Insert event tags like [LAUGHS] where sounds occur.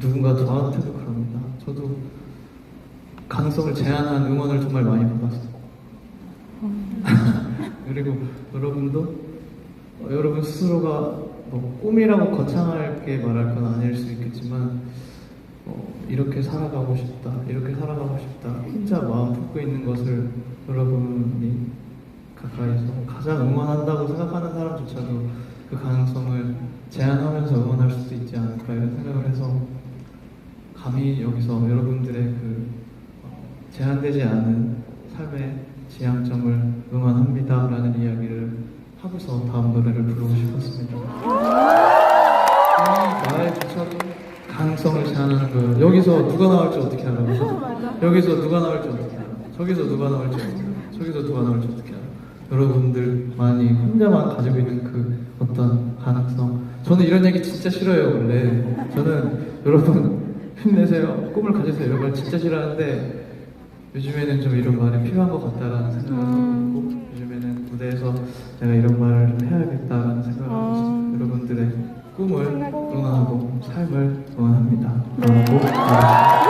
누군가 저한테도 그럽니다. 저도 가능성을 제한한 응원을 정말 많이 받았어요. [LAUGHS] 그리고 여러분도 어, 여러분 스스로가 뭐 꿈이라고 거창하게 말할 건 아닐 수 있겠지만 어, 이렇게 살아가고 싶다, 이렇게 살아가고 싶다, 혼자 마음 품고 있는 것을 여러분이 가까이서 가장 응원한다고 생각하는 사람조차도 그 가능성을 제한하면서 응원할 수도 있지 않을까 이런 해서 감히 여기서 여러분들의 그 어, 제한되지 않은 삶의 지향점을 응원합니다라는 이야기를 하고서 다음 노래를 부르고 싶었습니다. 이 말조차도 가능성을 제한하는 거예요. 여기서 누가 나올지 어떻게 알아요? [LAUGHS] 여기서 누가 나올지 어떻게 알아요? 저기서 누가 나올지 어떻게 알아요? 저기서 누가 나올지 어떻게 알아요? 여러분들만이 혼자만 가지고 있는 그 어떤 가능성. 저는 이런 얘기 진짜 싫어요, 원래. 저는 여러분 힘내세요. 꿈을 가지세요. 이런 걸 진짜 싫어하는데 요즘에는 좀 이런 말이 필요한 것 같다라는 생각을 하고 있고 요즘에는 무대에서 내가 이런 말을 좀 해야겠다라는 생각을 하고 있습니다. 여러분들의 꿈을 응원하고 삶을 응원합니다. 네. 라고 말합니다.